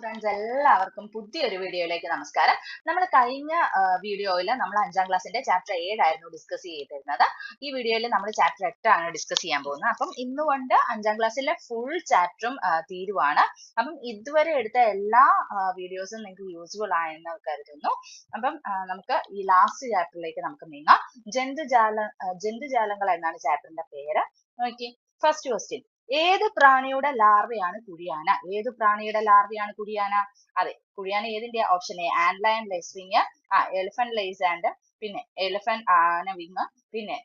Friends എല്ലാവർക്കും പുതിയൊരു വീഡിയോയിലേക്ക് നമസ്കാരം. നമ്മൾ കഴിഞ്ഞ വീഡിയോയിൽ നമ്മൾ അഞ്ചാം ക്ലാസ്സിന്റെ ചാപ്റ്റർ ഏഴായിരുന്നു ഡിസ്കസ് ചെയ്തിരുന്നത്. ഈ വീഡിയോയിൽ നമ്മൾ ചാപ്റ്റർ ആണ് ഡിസ്കസ് ചെയ്യാൻ പോകുന്നത്. അപ്പം ഇന്നുകൊണ്ട് അഞ്ചാം ക്ലാസ്സിലെ ഫുൾ ചാപ്റ്ററും തീരുവാണ്. അപ്പം ഇതുവരെ എടുത്ത എല്ലാ വീഡിയോസും നിങ്ങൾക്ക് യൂസ്ഫുൾ ആയെന്ന് കരുതുന്നു. അപ്പം നമുക്ക് ഈ ലാസ്റ്റ് ചാപ്റ്ററിലേക്ക് നമുക്ക് നീങ്ങാം. ജന്തുജാല ജന്തുജാലങ്ങൾ എന്നാണ് ചാപ്റ്ററിന്റെ പേര്. നോക്കി ഫസ്റ്റ് ക്വസ്റ്റ്യൻ ഏത് പ്രാണിയുടെ ലാർവയാണ് കുഴിയാന? ഏത് പ്രാണിയുടെ ലാർവയാണ് കുഴിയാന? അതെ കുഴിയാന ഏതിന്റെ ഓപ്ഷൻ എ ആൻഡ്ലയൺ ലൈസ്വിങ് ആ എലിഫന്റ് ലൈസ് ആൻഡ് പിന്നെ എലിഫന്റ് ആന വിങ് പിന്നെ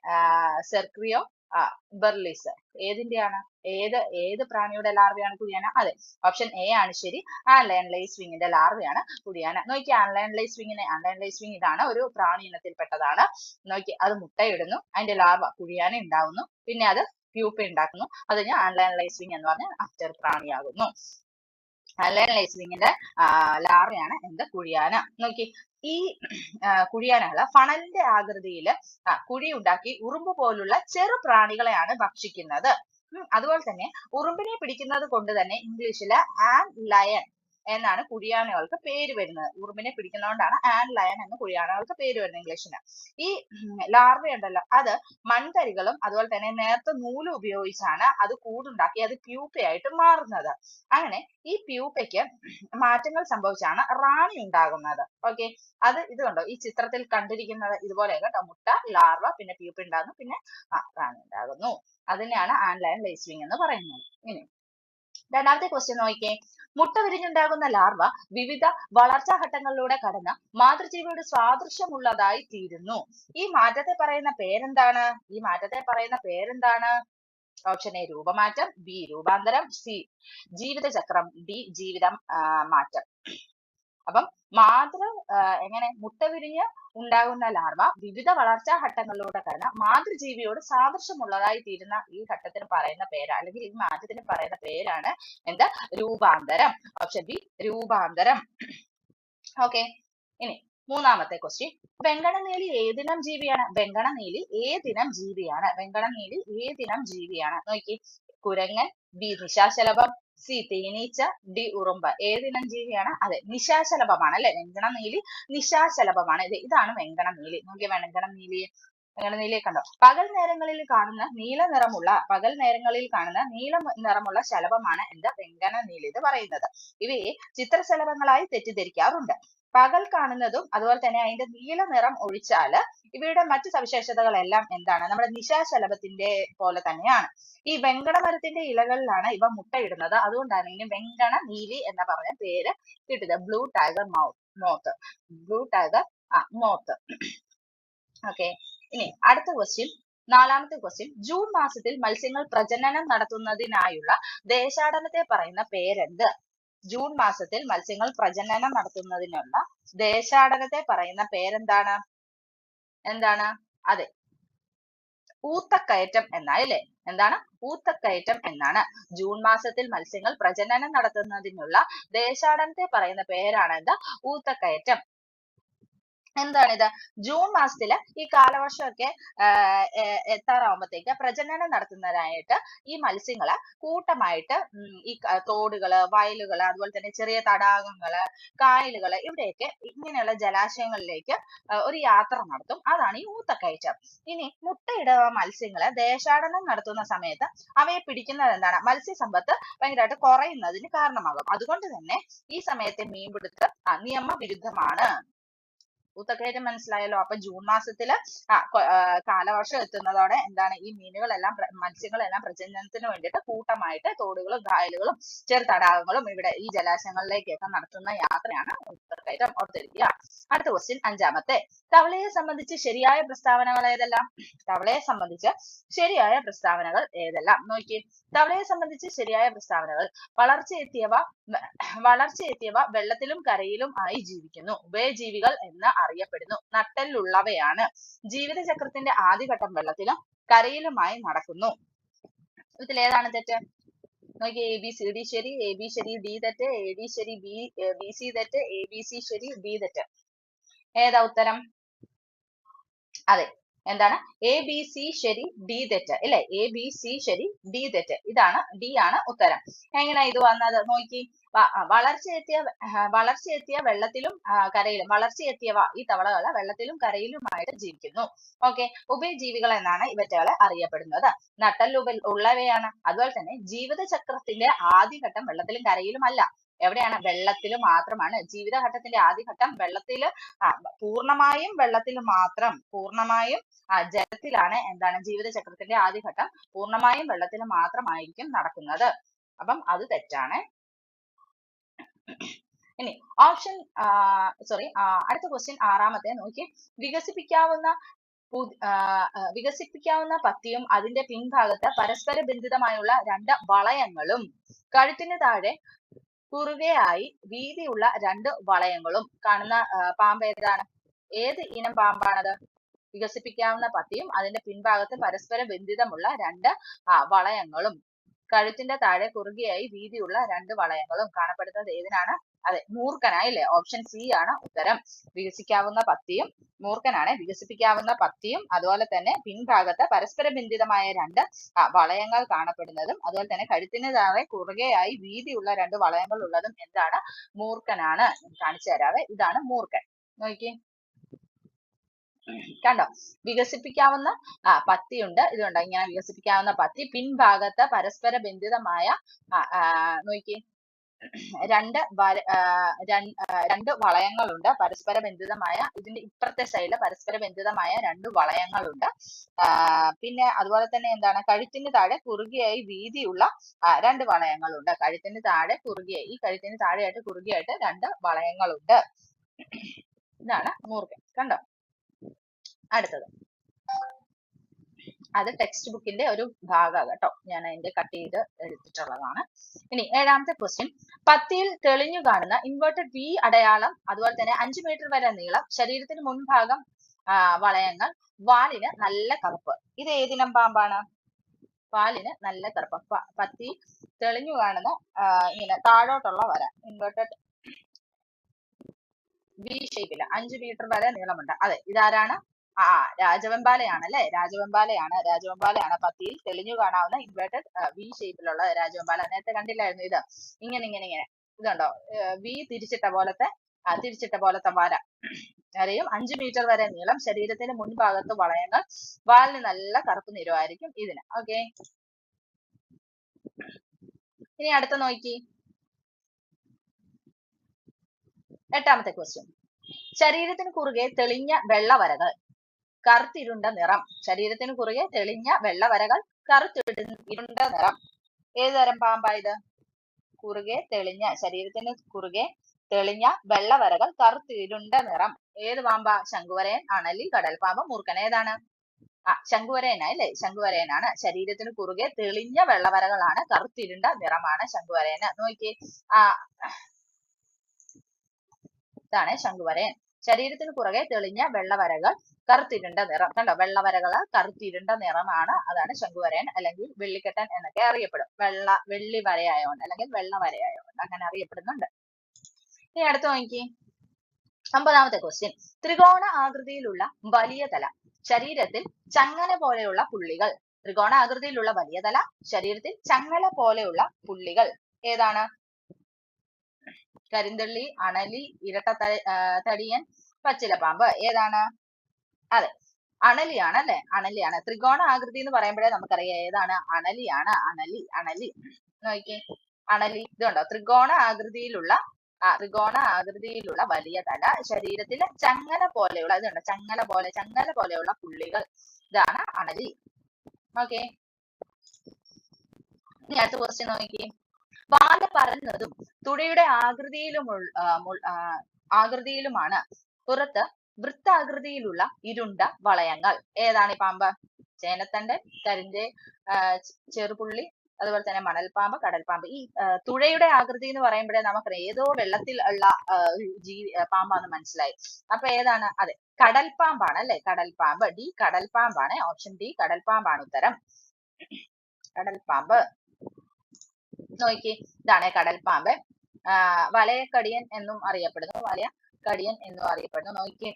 സെർക്രിയോ ആ ബെർലിസ് ഏതിന്റെയാണ് ഏത് ഏത് പ്രാണിയുടെ ലാർവയാണ് കുഴിയാന? അതെ ഓപ്ഷൻ എ ആണ് ശരി. ആൻലയൺ ലൈസ് വിങ്ങിന്റെ ലാർവയാണ് കുഴിയാന. നോക്കി ആൻലയൺ ലൈസ് വിങ്ങിനെ ആൻലയൺ ലൈസ് വിങ് ഇതാണ് ഒരു പ്രാണി ഇനത്തിൽപ്പെട്ടതാണ്. നോക്കി അത് മുട്ടയിടുന്നു. അതിന്റെ ലാർവ കുഴിയാന ഉണ്ടാവുന്നു. പിന്നെ അത് പ്യൂപ്പ ഉണ്ടാക്കുന്നു അത് കഴിഞ്ഞ് ലൈസ്വിങ് എന്ന് പറഞ്ഞ അഫ്റ്റർ പ്രാണിയാകുന്നു. ആൻലൈൻ ലൈസ്വിങ്ങിന്റെ ലാർവയാണ് എന്ത്? കുഴിയാന. നോക്കി ഈ കുഴിയാനകൾ ഫണലിന്റെ ആകൃതിയിൽ കുഴി ഉണ്ടാക്കി ഉറുമ്പ് പോലുള്ള ചെറു പ്രാണികളെയാണ് ഭക്ഷിക്കുന്നത്. അതുപോലെ തന്നെ ഉറുമ്പിനെ പിടിക്കുന്നത് കൊണ്ട് തന്നെ ഇംഗ്ലീഷിൽ ആൻഡ് ലയൺ എന്നാണ് കുഴിയാനകൾക്ക് പേര് വരുന്നത്. ഉറുമ്പിനെ പിടിക്കുന്നതുകൊണ്ടാണ് ആൻഡ് ലയൺ എന്ന് കുഴിയാനകൾക്ക് പേര് വരുന്നത് ഇംഗ്ലീഷിന് ഈ ലാർവ ഉണ്ടല്ലോ അത് മൺതരികളും അതുപോലെ തന്നെ നേർത്ത നൂലും ഉപയോഗിച്ചാണ് അത് കൂടുണ്ടാക്കി അത് പ്യൂപ്പയായിട്ട് മാറുന്നത്. അങ്ങനെ ഈ പ്യൂപ്പയ്ക്ക് മാറ്റങ്ങൾ സംഭവിച്ചാണ് റാണി ഉണ്ടാകുന്നത്. ഓക്കെ അത് ഇത് കണ്ടോ? ഈ ചിത്രത്തിൽ കണ്ടിരിക്കുന്നത് ഇതുപോലെ കേട്ടോ. മുട്ട ലാർവ പിന്നെ പ്യൂപ്പ ഉണ്ടാകുന്നു പിന്നെ റാണി ഉണ്ടാകുന്നു. അതിനെയാണ് ആൻഡ് ലയൺ ലേസിങ് എന്ന് പറയുന്നത്. ഇനി രണ്ടാമത്തെ ക്വസ്റ്റ്യൻ നോക്കിക്കേ. മുട്ട വിരിഞ്ഞുണ്ടാകുന്ന ലാർവ വിവിധ വളർച്ചാ ഘട്ടങ്ങളിലൂടെ കടന്ന് മാതൃജീവിയുടെ സാദൃശ്യമുള്ളതായി തീരുന്നു. ഈ മാറ്റത്തെ പറയുന്ന പേരെന്താണ്? ഈ മാറ്റത്തെ പറയുന്ന പേരെന്താണ്? ഓപ്ഷൻ എ രൂപമാറ്റം. ബി രൂപാന്തരം. സി ജീവിതചക്രം. ഡി ജീവിതം മാറ്റം. അപ്പം മാതൃ എങ്ങനെ മുട്ട വിരിഞ്ഞ് ഉണ്ടാകുന്ന ലാർവ വിവിധ വളർച്ചാ ഘട്ടങ്ങളിലൂടെ കടന്ന മാതൃജീവിയോട് സാദൃശ്യമുള്ളതായി തീരുന്ന ഈ ഘട്ടത്തിന് പറയുന്ന പേര് അല്ലെങ്കിൽ ഈ മാറ്റത്തിന് പറയുന്ന പേരാണ് എന്ത്? രൂപാന്തരം. ഓപ്ഷൻ ബി രൂപാന്തരം. ഓക്കെ ഇനി മൂന്നാമത്തെ ക്വസ്റ്റ്യൻ വെങ്കടനീലി ഏതിനം ജീവിയാണ്? വെങ്കടനീലി ഏതിനം ജീവിയാണ്? വെങ്കടനീലി ഏതിനം ജീവിയാണ്? നോക്കി കുരങ്ങൻ ബി നിശാശലഭം സി തേനീച്ച ഡി ഉറുമ്പ്. ഏതിനം ജീവിയാണ്? അതെ നിശാശലഭമാണ് അല്ലെ? വെങ്കണനീലി നിശാശലഭമാണ്. ഇത് ഇതാണ് വെങ്കണനീലി നോക്കിയ വെങ്കണനീലി നീലയെ കണ്ടോ പകൽ നേരങ്ങളിൽ കാണുന്ന നീല നിറമുള്ള പകൽ നേരങ്ങളിൽ കാണുന്ന നീല നിറമുള്ള ശലഭമാണ് എന്ത്? വെങ്കന നീല എന്ന് പറയുന്നത്. ഇവയെ ചിത്രശലഭങ്ങളായി തെറ്റിദ്ധരിക്കാറുണ്ട്. പകൽ കാണുന്നതും അതുപോലെ തന്നെ അതിന്റെ നീല നിറം ഒഴിച്ചാൽ ഇവയുടെ മറ്റു സവിശേഷതകളെല്ലാം എന്താണ്? നമ്മുടെ നിശാശലഭത്തിന്റെ പോലെ തന്നെയാണ്. ഈ വെങ്കട മരത്തിന്റെ ഇലകളിലാണ് ഇവ മുട്ടയിടുന്നത്. അതുകൊണ്ടാണ് ഇതിന് വെങ്കണ നീലി എന്ന പറഞ്ഞ പേര് കിട്ടിയത് blue tiger mouth moth. Blue tiger ആ മോത്ത്. ഓക്കെ. ഇനി അടുത്ത question നാലാമത്തെ question. ജൂൺ മാസത്തിൽ മത്സ്യങ്ങൾ പ്രജനനം നടത്തുന്നതിനായുള്ള ദേശാടനത്തെ പറയുന്ന പേരെന്ത്? ജൂൺ മാസത്തിൽ മത്സ്യങ്ങൾ പ്രജനനം നടത്തുന്നതിനുള്ള ദേശാടനത്തെ പറയുന്ന പേരെന്താണ്? എന്താണ്? അതെ. ഊത്തക്കയറ്റം എന്നല്ലേ എന്താണ്? ഊത്തക്കയറ്റം എന്നാണ്. ജൂൺ മാസത്തിൽ മത്സ്യങ്ങൾ പ്രജനനം നടത്തുന്നതിനുള്ള ദേശാടനത്തെ പറയുന്ന പേരാണ് എന്താ? ഊത്തക്കയറ്റം. എന്താണിത് ജൂൺ മാസത്തിൽ ഈ കാലവർഷമൊക്കെ എത്താറാവുമ്പത്തേക്ക് പ്രജനനം നടത്തുന്നതിനായിട്ട് ഈ മത്സ്യങ്ങൾ കൂട്ടമായിട്ട് ഈ തോടുകൾ വയലുകൾ അതുപോലെ തന്നെ ചെറിയ തടാകങ്ങൾ കായലുകൾ ഇവിടെയൊക്കെ ഇങ്ങനെയുള്ള ജലാശയങ്ങളിലേക്ക് ഒരു യാത്ര നടത്തും. അതാണ് ഈ ഊത്തക്കയറ്റം ഇനി മുട്ടയിടുന്ന മത്സ്യങ്ങൾ ദേശാടനം നടത്തുന്ന സമയത്ത് അവയെ പിടിക്കുന്നത് എന്താണ്? മത്സ്യസമ്പത്ത് ഭയങ്കരമായിട്ട് കുറയുന്നതിന് കാരണമാകും. അതുകൊണ്ട് തന്നെ ഈ സമയത്തെ മീൻപിടുത്തം നിയമവിരുദ്ധമാണ്. ഊത്തക്കയറ്റം മനസ്സിലായല്ലോ. അപ്പൊ ജൂൺ മാസത്തിൽ കാലവർഷം എത്തുന്നതോടെ എന്താണ് ഈ മീനുകളെല്ലാം മത്സ്യങ്ങളെല്ലാം പ്രജനനത്തിന് വേണ്ടിയിട്ട് കൂട്ടമായിട്ട് തോടുകളും കായലുകളും ചെറു തടാകങ്ങളും ഇവിടെ ഈ ജലാശയങ്ങളിലേക്കൊക്കെ നടത്തുന്ന യാത്രയാണ് ഊത്തക്കയറ്റം ഓർത്തിരിക്കുക. അടുത്ത ക്വസ്റ്റ്യൻ അഞ്ചാമത്തെ. തവളയെ സംബന്ധിച്ച് ശരിയായ പ്രസ്താവനകൾ ഏതെല്ലാം? തവളയെ സംബന്ധിച്ച് ശരിയായ പ്രസ്താവനകൾ ഏതെല്ലാം? നോക്കി തവളയെ സംബന്ധിച്ച് ശരിയായ പ്രസ്താവനകൾ. വളർച്ചയെത്തിയവ വളർച്ചയെത്തിയവ വെള്ളത്തിലും കരയിലും ആയി ജീവിക്കുന്നു. ഉഭയജീവികൾ എന്ന് അറിയപ്പെടുന്നു. നട്ടെല്ലുള്ളവയാണ്. ജീവിതചക്രത്തിന്റെ ആദ്യഘട്ടം വെള്ളത്തിലും കരയിലുമായി നടക്കുന്നു. ഇതിൽ ഏതാണ് തെറ്റ്? നോക്കി എ ബി സി ഡി ശരി എ ബി ശരി ഡി തെറ്റ് എ ഡി ശരി ബി ബി സി തെറ്റ് എ ബി സി ശരി ബി തെറ്റ്. ഏതാ ഉത്തരം? അതെ എന്താണ്? എ ബി സി ശരി ഡി തെറ്റ്. അല്ലെ എ ബി സി ശരി ഡി തെറ്റ്. ഇതാണ് ഡി ആണ് ഉത്തരം. എങ്ങനെ ഇത് വന്നത്? നോക്കി. വളർച്ചയെത്തിയ വളർച്ചയെത്തിയ വെള്ളത്തിലും കരയിലും വളർച്ചയെത്തിയവ ഈ തവളകൾ വെള്ളത്തിലും കരയിലുമായിട്ട് ജീവിക്കുന്നു. ഓക്കെ. ഉഭയജീവികൾ എന്നാണ് ഇവറ്റകളെ അറിയപ്പെടുന്നത്. നട്ടല്ലുകൾ ഉള്ളവയാണ്. അതുപോലെ തന്നെ ജീവിതചക്രത്തിന്റെ ആദ്യഘട്ടം വെള്ളത്തിലും കരയിലും അല്ല. എവിടെയാണ്? വെള്ളത്തിൽ മാത്രമാണ്. ജീവിതഘട്ടത്തിന്റെ ആദ്യഘട്ടം വെള്ളത്തിൽ പൂർണമായും വെള്ളത്തിൽ മാത്രം പൂർണമായും ജലത്തിലാണ് എന്താണ് ജീവിതചക്രത്തിന്റെ ആദ്യഘട്ടം. പൂർണമായും വെള്ളത്തിൽ മാത്രമായിരിക്കും നടക്കുന്നത്. അപ്പം അത് തെറ്റാണ്. ഇനി ഓപ്ഷൻ സോറി അടുത്ത ക്വസ്റ്റ്യൻ ആറാമത്തെ നോക്കി. വികസിപ്പിക്കാവുന്ന വികസിപ്പിക്കാവുന്ന പത്തിയും അതിന്റെ പിൻഭാഗത്ത് പരസ്പര ബന്ധിതമായുള്ള രണ്ട് വളയങ്ങളും. കഴുത്തിന് താഴെ കുറുകയായി വീതിയുള്ള രണ്ട് വളയങ്ങളും. കാണുന്ന പാമ്പ് ഏതാണ്? ഏത് ഇനം പാമ്പാണത്? വികസിപ്പിക്കാവുന്ന പത്തിയും അതിന്റെ പിൻഭാഗത്ത് പരസ്പരം ബന്ധിതമുള്ള രണ്ട് വളയങ്ങളും. കഴുത്തിന്റെ താഴെ കുറുകയായി വീതിയുള്ള രണ്ട് വളയങ്ങളും. കാണപ്പെടുന്നത് ഏതിനാണ്? അതെ മൂർഖനായില്ലേ? ഓപ്ഷൻ സി ആണ് ഉത്തരം. വികസിക്കാവുന്ന പത്തിയും മൂർഖനാണ് വികസിപ്പിക്കാവുന്ന പത്തിയും അതുപോലെ തന്നെ പിൻഭാഗത്ത് പരസ്പര ബന്ധിതമായ രണ്ട് വളയങ്ങൾ കാണപ്പെടുന്നതും അതുപോലെ തന്നെ കഴുത്തിന് താഴെ കുറുകയായി വീതിയുള്ള രണ്ട് വളയങ്ങൾ ഉള്ളതും എന്താണ്? മൂർഖനാണ്. കാണിച്ചു തരാവേ. ഇതാണ് മൂർഖൻ. നോക്കി. കണ്ടോ? വികസിപ്പിക്കാവുന്ന ആ പത്തിയുണ്ട്. ഇതുണ്ട്? ഇങ്ങനെ വികസിപ്പിക്കാവുന്ന പത്തി. പിൻഭാഗത്ത് പരസ്പര ബന്ധിതമായ ആ, ആ, നോക്കി. രണ്ട് വര രണ്ട് വളയങ്ങളുണ്ട്. പരസ്പര ബന്ധിതമായ ഇതിന്റെ ഇപ്പുറത്തെ സൈഡിൽ പരസ്പര ബന്ധിതമായ രണ്ട് വളയങ്ങളുണ്ട്. പിന്നെ അതുപോലെ തന്നെ എന്താണ്? കഴുത്തിന് താഴെ കുറുകിയായി വീതിയുള്ള രണ്ട് വളയങ്ങളുണ്ട്. കഴുത്തിന് താഴെ കുറുകിയായി ഈ കഴുത്തിന് താഴെയായിട്ട് കുറുകിയായിട്ട് രണ്ട് വളയങ്ങളുണ്ട്. ഇതാണ് മൂർഖൻ കണ്ടോ? അടുത്തത്. അത് ടെക്സ്റ്റ് ബുക്കിന്റെ ഒരു ഭാഗമാണ് കേട്ടോ ഞാൻ അതിന്റെ കട്ട് ചെയ്ത് എടുത്തിട്ടുള്ളതാണ്. ഇനി ഏഴാമത്തെ ക്വസ്റ്റ്യൻ പത്തിയിൽ തെളിഞ്ഞു കാണുന്ന ഇൻവേർട്ടഡ് വി അടയാളം അതുപോലെ തന്നെ അഞ്ചു മീറ്റർ വരെ നീളം ശരീരത്തിന് മുൻഭാഗം വളയങ്ങൾ വാലിന് നല്ല കറുപ്പ്. ഇത് ഏതിനം പാമ്പാണ്? വാലിന് നല്ല കറുപ്പ്. പത്തി തെളിഞ്ഞു കാണുന്ന ഇങ്ങനെ താഴോട്ടുള്ള വര. ഇൻവേർട്ടഡ് വി ഷേപ്പിൽ അഞ്ചു മീറ്റർ വരെ നീളമുണ്ട്. അതെ ഇതാരാണ്? ആ രാജവെമ്പാലയാണ് അല്ലെ രാജവെമ്പാലയാണ് രാജവെമ്പാലയാണ് പത്തിയിൽ തെളിഞ്ഞു കാണാവുന്ന ഇൻവേർട്ടഡ് വി ഷേപ്പിലുള്ള രാജവെമ്പാല. നേരത്തെ കണ്ടില്ലായിരുന്നു ഇത്. ഇങ്ങനെ ഇങ്ങനെ ഇങ്ങനെ. ഇതുണ്ടോ? വി തിരിച്ചിട്ട പോലത്തെ തിരിച്ചിട്ട പോലത്തെ വര. അറിയും അഞ്ചു മീറ്റർ വരെ നീളം. ശരീരത്തിന്റെ മുൻഭാഗത്ത് വളയങ്ങൾ. വാലിന് നല്ല കറുപ്പ് നിറമായിരിക്കും ഇതിന്. ഓക്കെ. ഇനി അടുത്ത നോക്കി. എട്ടാമത്തെ ക്വസ്റ്റ്യൻ ശരീരത്തിന് കുറുകെ തെളിഞ്ഞ വെള്ളവരകൾ കറുത്തിരുണ്ട നിറം. ശരീരത്തിന് കുറുകെ തെളിഞ്ഞ വെള്ളവരകൾ കറുത്തിരുണ്ട നിറം. ഏത് തരം പാമ്പാ കുറുകെ തെളിഞ്ഞ ശരീരത്തിന് കുറുകെ തെളിഞ്ഞ വെള്ളവരകൾ കറുത്തിരുണ്ട നിറം. ഏത് പാമ്പാ? ശംഖുവരയൻ അണലി കടൽപാമ്പ് മൂർഖൻ. ഏതാണ്? ആ ശംഖുവരയനാ അല്ലേ? ശംഖുവരയനാണ്. ശരീരത്തിന് കുറുകെ തെളിഞ്ഞ വെള്ളവരകളാണ് കറുത്തിരുണ്ട നിറമാണ് ശംഖുവരയന് നോക്കിയേ. ആ ഇതാണ് ശംഖുവരയൻ. ശരീരത്തിന് പുറകെ തെളിഞ്ഞ വെള്ളവരകൾ കറുത്തിരുണ്ട നിറം. കണ്ടോ? വെള്ളവരകൾ കറുത്തിരുണ്ട നിറമാണ് അതാണ് ശംഖുവരയൻ അല്ലെങ്കിൽ വെള്ളിക്കെട്ടൻ എന്നൊക്കെ അറിയപ്പെടും. വെള്ള വെള്ളി വരയായോണ്ട് അല്ലെങ്കിൽ വെള്ള വരയായോണ്ട് അങ്ങനെ അറിയപ്പെടുന്നുണ്ട്. ഇനി അടുത്ത് നോക്കി. അമ്പതാമത്തെ ക്വസ്റ്റ്യൻ ത്രികോണ ആകൃതിയിലുള്ള വലിയ തല ശരീരത്തിൽ ചങ്ങന പോലെയുള്ള പുള്ളികൾ. ത്രികോണ ആകൃതിയിലുള്ള വലിയ തല ശരീരത്തിൽ ചങ്ങല പോലെയുള്ള പുള്ളികൾ. ഏതാണ്? കരിന്തള്ളി അണലി ഇരട്ട തടിയൻ പച്ചിലപ്പാമ്പ്. ഏതാണ്? അതെ. അണലിയാണ് അല്ലെ? അണലിയാണ്. ത്രികോണ ആകൃതി എന്ന് പറയുമ്പോഴേ നമുക്കറിയാം ഏതാണ്? അണലിയാണ്. അണലി അണലി. നോക്കിയേ. അണലി. ഇതുണ്ടോ? ത്രികോണ ആകൃതിയിലുള്ള ത്രികോണ ആകൃതിയിലുള്ള വലിയ തല ശരീരത്തിലെ ചങ്ങല പോലെയുള്ള ഇതുണ്ടോ? ചങ്ങല പോലെ ചങ്ങല പോലെയുള്ള പുള്ളികൾ. ഇതാണ് അണലി. ഓക്കെ ഇനി അടുത്ത ക്വസ്റ്റ്യൻ നോക്കി പാൽ പരന്നതും തുടയുടെ ആകൃതിയിലും ആകൃതിയിലുമാണ് പുറത്ത് വൃത്താകൃതിയിലുള്ള ഇരുണ്ട വളയങ്ങൾ. ഏതാണ് ഈ പാമ്പ്? ചേനത്തണ്ട് കരിന്റെ ചെറുപുള്ളി അതുപോലെ തന്നെ മണൽപ്പാമ്പ് കടൽപ്പാമ്പ്. ഈ തുഴയുടെ ആകൃതി എന്ന് പറയുമ്പോഴേ നമുക്ക് ഏതോ വെള്ളത്തിൽ ഉള്ള ജീവി പാമ്പാന്ന് മനസ്സിലായി. അപ്പൊ ഏതാണ്? അതെ കടൽപ്പാമ്പാണ് അല്ലെ? കടൽപ്പാമ്പ്. ഡി കടൽപ്പാമ്പാണ്. ഓപ്ഷൻ ഡി കടൽപ്പാമ്പാണ് ഉത്തരം. കടൽപ്പാമ്പ്. നോക്കി ഇതാണ് കടൽപ്പാമ്പ്. വലയക്കടിയൻ എന്നും അറിയപ്പെടുന്നു. വലയ കടിയൻ എന്നും അറിയപ്പെടുന്നു. നോക്കി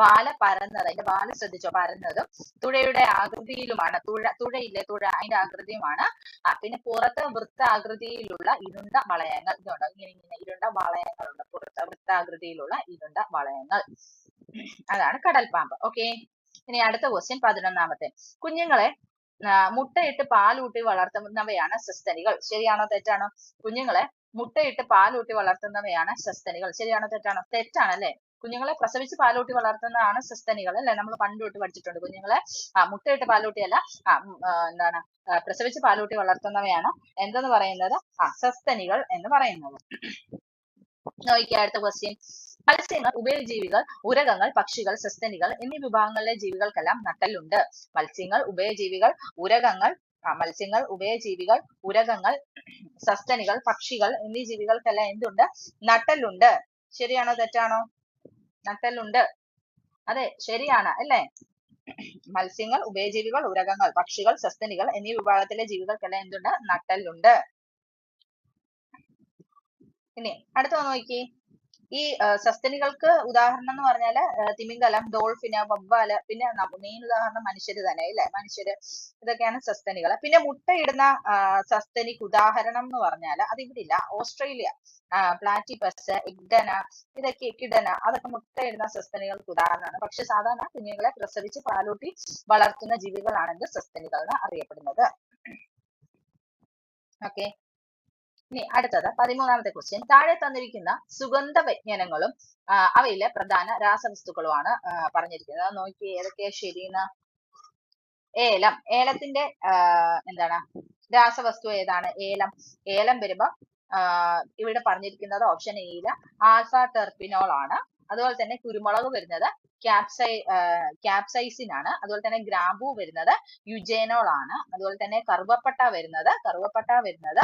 വാല പരന്നത് അതിന്റെ വാല ശ്രദ്ധിച്ചോ? പരന്നതും തുഴയുടെ ആകൃതിയിലുമാണ്. തുഴ തുഴയില്ലേ? തുഴ അതിന്റെ ആകൃതിയുമാണ്. പിന്നെ പുറത്ത് വൃത്താകൃതിയിലുള്ള ഇരുണ്ട വളയങ്ങൾ. ഇതുണ്ട്? ഇങ്ങനെ ഇങ്ങനെ ഇരുണ്ട വളയങ്ങളുണ്ട്. പുറത്ത് വൃത്താകൃതിയിലുള്ള ഇരുണ്ട വളയങ്ങൾ. അതാണ് കടൽപ്പാമ്പ് ഓക്കെ. ഇനി അടുത്ത ക്വസ്റ്റ്യൻ പതിനൊന്നാമത്തെ. കുഞ്ഞുങ്ങളെ മുട്ടയിട്ട് പാലൂട്ടി വളർത്തുന്നവയാണ് സസ്തനികൾ ശരിയാണോ? തെറ്റാണോ? കുഞ്ഞുങ്ങളെ മുട്ടയിട്ട് പാലൂട്ടി വളർത്തുന്നവയാണ് സസ്തനികൾ ശരിയാണോ തെറ്റാണോ? തെറ്റാണല്ലേ? കുഞ്ഞുങ്ങളെ പ്രസവിച്ച് പാലൂട്ടി വളർത്തുന്നതാണ് സസ്തനികൾ അല്ലെ? നമ്മൾ പണ്ട് തൊട്ട് പഠിച്ചിട്ടുണ്ട്. കുഞ്ഞുങ്ങളെ ആ മുട്ടയിട്ട് പാലൂട്ടിയല്ല ആ എന്താണ് പ്രസവിച്ച് പാലൂട്ടി വളർത്തുന്നവയാണ് എന്തെന്ന് പറയുന്നത്? ആ സസ്തനികൾ എന്ന് പറയുന്നത്. നോക്കിയ അടുത്ത ക്വസ്റ്റ്യൻ മത്സ്യങ്ങൾ ഉഭയജീവികൾ ഉരകങ്ങൾ പക്ഷികൾ സസ്തനികൾ എന്നീ വിഭാഗങ്ങളിലെ ജീവികൾക്കെല്ലാം നട്ടലുണ്ട് മത്സ്യങ്ങൾ ഉഭയജീവികൾ ഉരകങ്ങൾ മത്സ്യങ്ങൾ ഉഭയജീവികൾ ഉരകങ്ങൾ സസ്തനികൾ പക്ഷികൾ എന്നീ ജീവികൾക്കെല്ലാം എന്തുണ്ട്? നട്ടലുണ്ട് ശരിയാണോ തെറ്റാണോ? നട്ടലുണ്ട് അതെ ശരിയാണ് അല്ലേ? മത്സ്യങ്ങൾ ഉഭയജീവികൾ ഉരകങ്ങൾ പക്ഷികൾ സസ്തനികൾ എന്നീ വിഭാഗത്തിലെ ജീവികൾക്കെല്ലാം എന്തുണ്ട്? നട്ടലുണ്ട് ഇനി അടുത്ത നോക്കി. ഈ സസ്തനികൾക്ക് ഉദാഹരണം എന്ന് പറഞ്ഞാൽ തിമിംഗലം ഡോൾഫിന് വവ്വാൽ പിന്നെ മെയിൻ ഉദാഹരണം മനുഷ്യര് തന്നെ ഇല്ലേ? മനുഷ്യര് ഇതൊക്കെയാണ് സസ്തനികൾ. പിന്നെ മുട്ടയിടുന്ന സസ്തനിക്ക് ഉദാഹരണം എന്ന് പറഞ്ഞാൽ അതിവിടെ ഇല്ല. ഓസ്ട്രേലിയ പ്ലാറ്റിപ്പസ് ഇഗ്ഡന ഇതൊക്കെ കിടന അതൊക്കെ മുട്ടയിടുന്ന സസ്തനികൾക്ക് ഉദാഹരണമാണ്. പക്ഷെ സാധാരണ കുഞ്ഞുങ്ങളെ പ്രസവിച്ച് പാലൂട്ടി വളർത്തുന്ന ജീവികളാണെങ്കിൽ സസ്തനികൾ എന്ന് അറിയപ്പെടുന്നത്. ഓക്കെ. ഇനി അടുത്തത് പതിമൂന്നാമത്തെ ക്വസ്റ്റ്യൻ താഴെ തന്നിരിക്കുന്ന സുഗന്ധ വ്യഞ്ജനങ്ങളും അവയിലെ പ്രധാന രാസവസ്തുക്കളുമാണ് പറഞ്ഞിരിക്കുന്നത്. നോക്കി ഏതൊക്കെയാ ശരിയെന്ന് ഏലം. ഏലത്തിന്റെ എന്താണ്? രാസവസ്തു ഏതാണ്? ഏലം. ഏലം വരുമ്പോ ഇവിടെ പറഞ്ഞിരിക്കുന്നത് ഓപ്ഷൻ എയിൽ ആൽഫ ടെർപ്പിനോൾ ആണ്. അതുപോലെ തന്നെ കുരുമുളക് വരുന്നത് ക്യാപ്സൈ ക്യാപ്സൈസിൻ ആണ് അതുപോലെ തന്നെ ഗ്രാമ്പൂ വരുന്നത് യുജേനോൾ ആണ് അതുപോലെ തന്നെ കറുവപ്പട്ട വരുന്നത് കറുവപ്പട്ട വരുന്നത്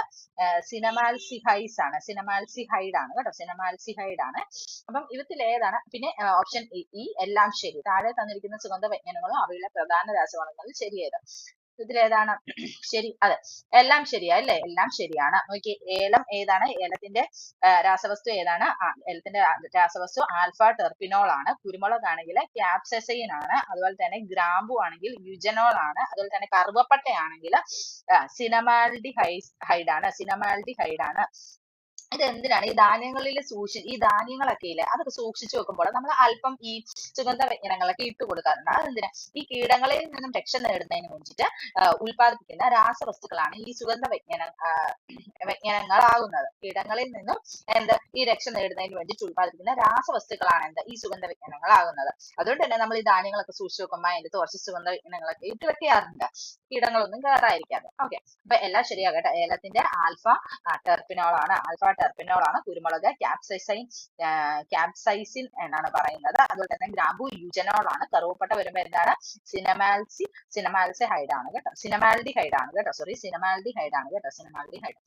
സിനമാൽസിഹൈസ് ആണ് സിനമാൽസിഹൈഡ് ആണ് കേട്ടോ സിനമാൽസിഹൈഡ് ആണ് അപ്പം ഇവത്തിൽ ഏതാണ്? പിന്നെ ഓപ്ഷൻ ഇ എല്ലാം ശരി. താഴെ തന്നിരിക്കുന്ന സുഗന്ധ വ്യഞ്ജനങ്ങളും അവയുടെ പ്രധാന രാസവളങ്ങളിൽ ശരിയേത്. ഇതിലേതാണ്. ശരി. അതെ. എല്ലാം ശരിയാ അല്ലേ? എല്ലാം ശരിയാണ്. നോക്കി ഏലം ഏതാണ്? ഏലത്തിന്റെ രാസവസ്തു ഏതാണ്? ഏലത്തിന്റെ രാസവസ്തു ആൽഫ ടെർപിനോൾ ആണ് കുരുമുളക് ആണെങ്കിൽ ക്യാപ്സസൈൻ ആണ് അതുപോലെ തന്നെ ഗ്രാമ്പു ആണെങ്കിൽ യുജനോൾ ആണ് അതുപോലെ തന്നെ കറുവപ്പട്ട ആണെങ്കിൽ സിനമാൽഡി ഹൈഡ് ആണ് സിനമാൽഡി ഹൈഡ് ആണ് ഇത് എന്തിനാണ് ഈ ധാന്യങ്ങളിൽ സൂക്ഷി ഈ ധാന്യങ്ങളൊക്കെ ഇല്ലേ? അതൊക്കെ സൂക്ഷിച്ചു വെക്കുമ്പോൾ നമ്മൾ അല്പം ഈ സുഗന്ധ വ്യഞ്ജനങ്ങളൊക്കെ ഇട്ട് കൊടുക്കാറുണ്ട്. അതെന്തിനാ? ഈ കീടങ്ങളിൽ നിന്നും രക്ഷ നേടുന്നതിന് വേണ്ടിയിട്ട് ഉത്പാദിപ്പിക്കുന്ന രാസവസ്തുക്കളാണ് ഈ സുഗന്ധ വ്യഞ്ജന വ്യഞ്ജനങ്ങളാകുന്നത്. കീടങ്ങളിൽ നിന്നും എന്ത്? ഈ രക്ഷ നേടുന്നതിന് വേണ്ടിയിട്ട് ഉൽപ്പാദിപ്പിക്കുന്ന രാസവസ്തുക്കളാണ് എന്ത്? ഈ സുഗന്ധ വ്യഞ്ജനങ്ങളാകുന്നത്. അതുകൊണ്ട് തന്നെ നമ്മൾ ഈ ധാന്യങ്ങളൊക്കെ സൂക്ഷിച്ചു വെക്കുമ്പോൾ അതിന്റെ കുറച്ച് സുഗന്ധ വ്യഞ്ജനങ്ങളൊക്കെ ഇട്ട് വെക്കാറുണ്ട്. കീടങ്ങളൊന്നും കയറാതിരിക്കാതെ ഓക്കെ. അപ്പൊ എല്ലാം ശരിയാകട്ടെ. ഏലത്തിന്റെ ആൽഫ ടെർപ്പിനോളാണ് ആൽഫ ടെർപ്പിനോൾ ആണ് കുരുമുളക് ക്യാപ്സൈസൈൻ ക്യാപ്സൈസിൻ എന്നാണ് പറയുന്നത്. അതുപോലെ തന്നെ ഗ്രാമ്പു യുജനോളാണ്. കറുവപ്പട്ട വരുമ്പോ എന്താണ്? സിനമാൽസി സിനമാൽസി ഹൈഡാണ് കേട്ടോ. സിനമാൽഡി ഹൈഡാണ് കേട്ടോ. സോറി സിനമാൽഡി ഹൈഡാണ് കേട്ടോ. സിനമാൽഡി ഹൈഡ്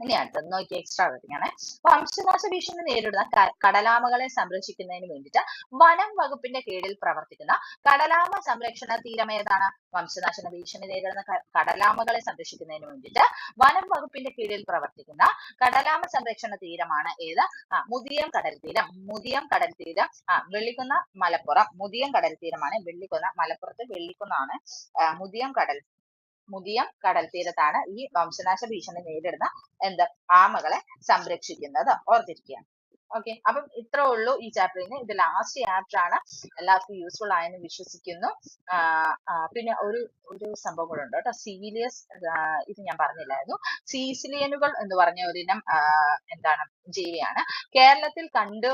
അടുത്തത് നോക്കി എക്സ്ട്രാ ആണ് വംശനാശ ഭീഷണി നേരിടുന്ന കടലാമകളെ സംരക്ഷിക്കുന്നതിന് വേണ്ടിയിട്ട് വനം വകുപ്പിന്റെ കീഴിൽ പ്രവർത്തിക്കുന്ന കടലാമ സംരക്ഷണ തീരം ഏതാണ്? വംശനാശന ഭീഷണി നേരിടുന്ന കടലാമകളെ സംരക്ഷിക്കുന്നതിന് വേണ്ടിയിട്ട് വനം വകുപ്പിന്റെ കീഴിൽ പ്രവർത്തിക്കുന്ന കടലാമ സംരക്ഷണ തീരമാണ് ഏത്? മുതിയം കടൽ തീരം. മുതിയം കടൽ തീരം ആ വെള്ളിക്കുന്ന മലപ്പുറം. മുതിയം കടൽ തീരമാണ് വെള്ളിക്കുന്ന. മലപ്പുറത്ത് വെള്ളിക്കുന്നാണ് മുതിയം കടൽ മുതിയം കടൽ തീരത്താണ് ഈ വംശനാശ ഭീഷണി നേരിടുന്ന എന്ത് ആമകളെ സംരക്ഷിക്കുന്നത്. ഓർത്തിരിക്കുക ഓക്കെ അപ്പം ഇത്രേ ഉള്ളൂ ഈ ചാപ്റ്ററിന് ഇത് ലാസ്റ്റ് ചാപ്റ്റർ ആണ്. എല്ലാവർക്കും യൂസ്ഫുൾ ആയെന്ന് വിശ്വസിക്കുന്നു. പിന്നെ ഒരു ഒരു സംഭവം കൂടെ ഉണ്ട് കേട്ടോ. സീലിയസ് ഇത് ഞാൻ പറഞ്ഞില്ലായിരുന്നു. സീസിലിയനുകൾ എന്ന് പറഞ്ഞ ഒരിനം എന്താണ് ജീവിയാണ്. കേരളത്തിൽ കണ്ടു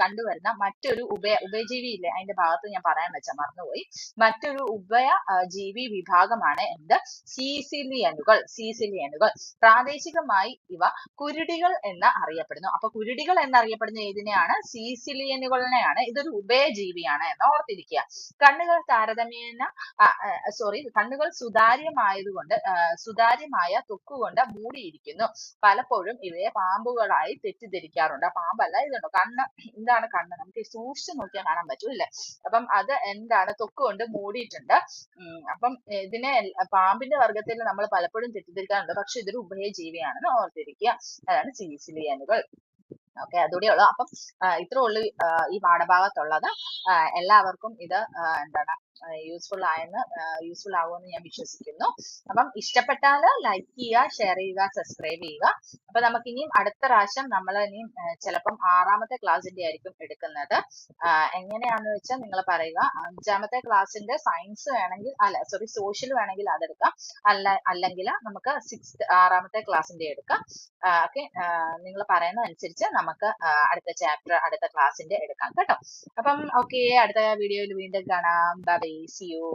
കണ്ടുവരുന്ന മറ്റൊരു ഉഭയ ഉഭയജീവി ഇല്ലേ അതിന്റെ ഭാഗത്ത് ഞാൻ പറയാൻ വെച്ച മറന്നുപോയി. മറ്റൊരു ഉഭയ ജീവി വിഭാഗമാണ് എന്ത്? സീസിലിയനുകൾ സീസിലിയനുകൾ. പ്രാദേശികമായി ഇവ കുരുടികൾ എന്ന് അറിയപ്പെടുന്നു. അപ്പൊ കുരുടികൾ എന്നറിയപ്പെടുന്ന ഏതിനെയാണ്? സീസിലിയനുകളിനെയാണ് ഇതൊരു ഉഭയജീവിയാണ് എന്ന് ഓർത്തിരിക്കുക. കണ്ണുകൾ താരതമ്യേന സോറി കണ്ണുകൾ സുതാര്യമായതുകൊണ്ട് സുതാര്യമായ തൊക്കുകൊണ്ട് മൂടിയിരിക്കുന്നു. പലപ്പോഴും ഇവയെ പാമ്പുകളായി തെറ്റിദ്ധരിക്കാറുണ്ട്. ആ പാമ്പല്ല ഇതുണ്ടോ? കണ്ണ് എന്താണ് കണ്ണ്? നമുക്ക് സൂക്ഷിച്ചു നോക്കിയാൽ കാണാൻ പറ്റൂ ഇല്ലേ അപ്പം അത് എന്താണ്? തൊക്ക് കൊണ്ട് മൂടിയിട്ടുണ്ട്. അപ്പം ഇതിനെ പാമ്പിന്റെ വർഗത്തിൽ നമ്മൾ പലപ്പോഴും തെറ്റിദ്ധരിക്കാറുണ്ട്. പക്ഷെ ഇതൊരു ഉഭയജീവിയാണെന്ന് ഓർത്തിരിക്കുക. അതാണ് സീസിലിയനുകൾ ഓക്കെ അതുകൂടെ ഉള്ളു. അപ്പം ഇത്രേ ഉള്ളു ഈ പാഠഭാഗത്തുള്ളത്. എല്ലാവർക്കും ഇത് എന്താണ് യൂസ്ഫുൾ ആയെന്ന് യൂസ്ഫുൾ ആകുമെന്ന് ഞാൻ വിശ്വസിക്കുന്നു. അപ്പം ഇഷ്ടപ്പെട്ടാൽ ലൈക്ക് ചെയ്യുക ഷെയർ ചെയ്യുക സബ്സ്ക്രൈബ് ചെയ്യുക. അപ്പൊ നമുക്ക് ഇനിയും അടുത്ത പ്രാവശ്യം നമ്മൾ ഇനിയും ചിലപ്പം ആറാമത്തെ ക്ലാസ്സിന്റെ ആയിരിക്കും എടുക്കുന്നത്. എങ്ങനെയാന്ന് വെച്ചാൽ നിങ്ങൾ പറയുക അഞ്ചാമത്തെ ക്ലാസ്സിന്റെ സയൻസ് വേണമെങ്കിൽ അല്ല സോറി സോഷ്യൽ വേണമെങ്കിൽ അതെടുക്കാം. അല്ല അല്ലെങ്കിൽ നമുക്ക് സിക്സ് ആറാമത്തെ ക്ലാസ്സിന്റെ എടുക്കാം. ഓക്കെ നിങ്ങൾ പറയുന്ന അനുസരിച്ച് നമുക്ക് അടുത്ത ചാപ്റ്റർ അടുത്ത ക്ലാസ്സിന്റെ എടുക്കാം കേട്ടോ. അപ്പം ഓക്കെ അടുത്ത വീഡിയോയിൽ വീണ്ടും കാണാം. C U